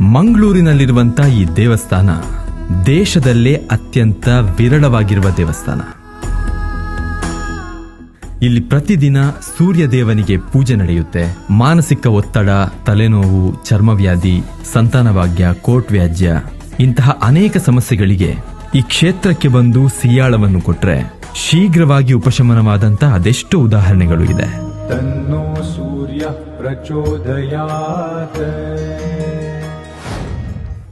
ಮಂಗಳೂರಿನಲ್ಲಿರುವಂಥ ಈ ದೇವಸ್ಥಾನ ದೇಶದಲ್ಲೇ ಅತ್ಯಂತ ವಿರಳವಾಗಿರುವ ದೇವಸ್ಥಾನ. ಇಲ್ಲಿ ಪ್ರತಿದಿನ ಸೂರ್ಯ ದೇವನಿಗೆ ಪೂಜೆ ನಡೆಯುತ್ತೆ. ಮಾನಸಿಕ ಒತ್ತಡ, ತಲೆನೋವು, ಚರ್ಮವ್ಯಾಧಿ, ಸಂತಾನಭಾಗ್ಯ ಕೋಟ್ ವ್ಯಾಜ್ಯ ಇಂತಹ ಅನೇಕ ಸಮಸ್ಯೆಗಳಿಗೆ ಈ ಕ್ಷೇತ್ರಕ್ಕೆ ಬಂದು ಸಿಯಾಳವನ್ನು ಕೊಟ್ಟರೆ ಶೀಘ್ರವಾಗಿ ಉಪಶಮನವಾದಂಥ ಅದೆಷ್ಟು ಉದಾಹರಣೆಗಳು ಇದೆ. ತನ್ನೋ ಸೂರ್ಯ ಪ್ರಚೋದಯಾತ.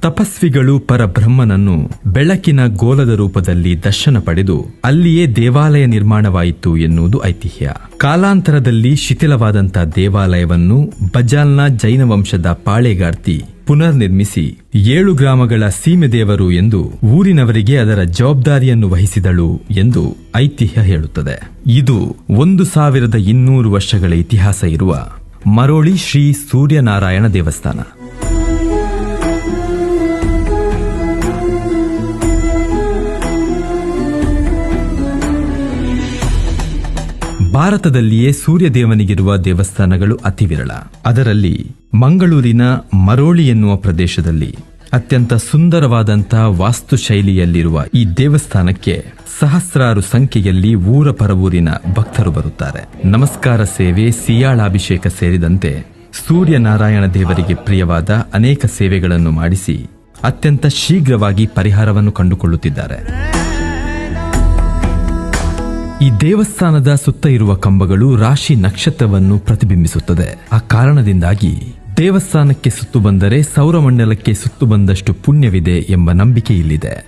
ತಪಸ್ವಿಗಳು ಪರಬ್ರಹ್ಮನನ್ನು ಬೆಳಕಿನ ಗೋಲದ ರೂಪದಲ್ಲಿ ದರ್ಶನ ಪಡೆದು ಅಲ್ಲಿಯೇ ದೇವಾಲಯ ನಿರ್ಮಾಣವಾಯಿತು ಎನ್ನುವುದು ಐತಿಹ್ಯ. ಕಾಲಾಂತರದಲ್ಲಿ ಶಿಥಿಲವಾದಂಥ ದೇವಾಲಯವನ್ನು ಬಜಾಲ್ನ ಜೈನ ವಂಶದ ಪಾಳೆಗಾರ್ತಿ ಪುನರ್ ನಿರ್ಮಿಸಿ ಏಳು ಗ್ರಾಮಗಳ ಸೀಮೆ ದೇವರು ಎಂದು ಊರಿನವರಿಗೆ ಅದರ ಜವಾಬ್ದಾರಿಯನ್ನು ವಹಿಸಿದಳು ಎಂದು ಐತಿಹ್ಯ ಹೇಳುತ್ತದೆ. ಇದು ಒಂದು ಸಾವಿರದ ಇನ್ನೂರು ವರ್ಷಗಳ ಇತಿಹಾಸ ಇರುವ ಮರೋಳಿ ಶ್ರೀ ಸೂರ್ಯನಾರಾಯಣ ದೇವಸ್ಥಾನ. ಭಾರತದಲ್ಲಿಯೇ ಸೂರ್ಯದೇವನಿಗಿರುವ ದೇವಸ್ಥಾನಗಳು ಅತಿ ವಿರಳ. ಅದರಲ್ಲಿ ಮಂಗಳೂರಿನ ಮರೋಳಿ ಎನ್ನುವ ಪ್ರದೇಶದಲ್ಲಿ ಅತ್ಯಂತ ಸುಂದರವಾದಂತಹ ವಾಸ್ತುಶೈಲಿಯಲ್ಲಿರುವ ಈ ದೇವಸ್ಥಾನಕ್ಕೆ ಸಹಸ್ರಾರು ಸಂಖ್ಯೆಯಲ್ಲಿ ಊರ ಪರವೂರಿನ ಭಕ್ತರು ಬರುತ್ತಾರೆ. ನಮಸ್ಕಾರ ಸೇವೆ ಸಿಯಾಳಾಭಿಷೇಕ ಸೇರಿದಂತೆ ಸೂರ್ಯನಾರಾಯಣ ದೇವರಿಗೆ ಪ್ರಿಯವಾದ ಅನೇಕ ಸೇವೆಗಳನ್ನು ಮಾಡಿಸಿ ಅತ್ಯಂತ ಶೀಘ್ರವಾಗಿ ಪರಿಹಾರವನ್ನು ಕಂಡುಕೊಳ್ಳುತ್ತಿದ್ದಾರೆ. ಈ ದೇವಸ್ಥಾನದ ಸುತ್ತ ಇರುವ ಕಂಬಗಳು ರಾಶಿ ನಕ್ಷತ್ರವನ್ನು ಪ್ರತಿಬಿಂಬಿಸುತ್ತದೆ. ಆ ಕಾರಣದಿಂದಾಗಿ ದೇವಸ್ಥಾನಕ್ಕೆ ಸುತ್ತು ಬಂದರೆ ಸೌರಮಂಡಲಕ್ಕೆ ಸುತ್ತು ಬಂದಷ್ಟು ಪುಣ್ಯವಿದೆ ಎಂಬ ನಂಬಿಕೆ ಇಲ್ಲಿದೆ.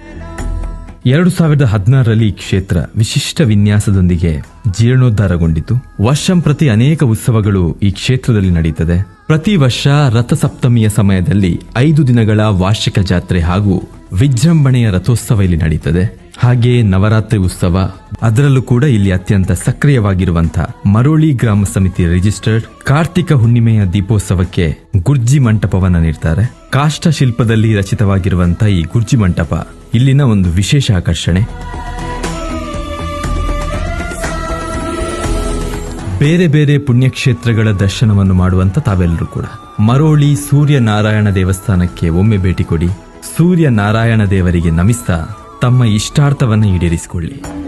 ಎರಡು ಸಾವಿರದ ಹದಿನಾರರಲ್ಲಿ ಈ ಕ್ಷೇತ್ರ ವಿಶಿಷ್ಟ ವಿನ್ಯಾಸದೊಂದಿಗೆ ಜೀರ್ಣೋದ್ಧಾರಗೊಂಡಿತು. ವರ್ಷಂ ಪ್ರತಿ ಅನೇಕ ಉತ್ಸವಗಳು ಈ ಕ್ಷೇತ್ರದಲ್ಲಿ ನಡೆಯುತ್ತದೆ ಪ್ರತಿ ವರ್ಷ ರಥಸಪ್ತಮಿಯ ಸಮಯದಲ್ಲಿ ಐದು ದಿನಗಳ ವಾರ್ಷಿಕ ಜಾತ್ರೆ ಹಾಗೂ ವಿಜೃಂಭಣೆಯ ರಥೋತ್ಸವ ಇಲ್ಲಿ ನಡೆಯುತ್ತದೆ ಹಾಗೆ ನವರಾತ್ರಿ ಉತ್ಸವ ಅದರಲ್ಲೂ ಕೂಡ ಇಲ್ಲಿ ಅತ್ಯಂತ ಸಕ್ರಿಯವಾಗಿರುವಂತಹ ಮರೋಳಿ ಗ್ರಾಮ ಸಮಿತಿ ರಿಜಿಸ್ಟರ್ಡ್ ಕಾರ್ತಿಕ ಹುಣ್ಣಿಮೆಯ ದೀಪೋತ್ಸವಕ್ಕೆ ಗುರ್ಜಿ ಮಂಟಪವನ್ನ ನೀಡ್ತಾರೆ. ಕಾಷ್ಟ ಶಿಲ್ಪದಲ್ಲಿ ರಚಿತವಾಗಿರುವಂತಹ ಈ ಗುರ್ಜಿ ಮಂಟಪ ಇಲ್ಲಿನ ಒಂದು ವಿಶೇಷ ಆಕರ್ಷಣೆ. ಬೇರೆ ಬೇರೆ ಪುಣ್ಯಕ್ಷೇತ್ರಗಳ ದರ್ಶನವನ್ನು ಮಾಡುವಂತ ತಾವೆಲ್ಲರೂ ಕೂಡ. ಮರೋಳಿ ಸೂರ್ಯನಾರಾಯಣ ದೇವಸ್ಥಾನಕ್ಕೆ ಒಮ್ಮೆ ಭೇಟಿ ಕೊಡಿ. ಸೂರ್ಯನಾರಾಯಣ ದೇವರಿಗೆ ನಮಿಸ್ತಾ ತಮ್ಮ ಇಷ್ಟಾರ್ಥವನ್ನು ಈಡೇರಿಸಿಕೊಳ್ಳಿ.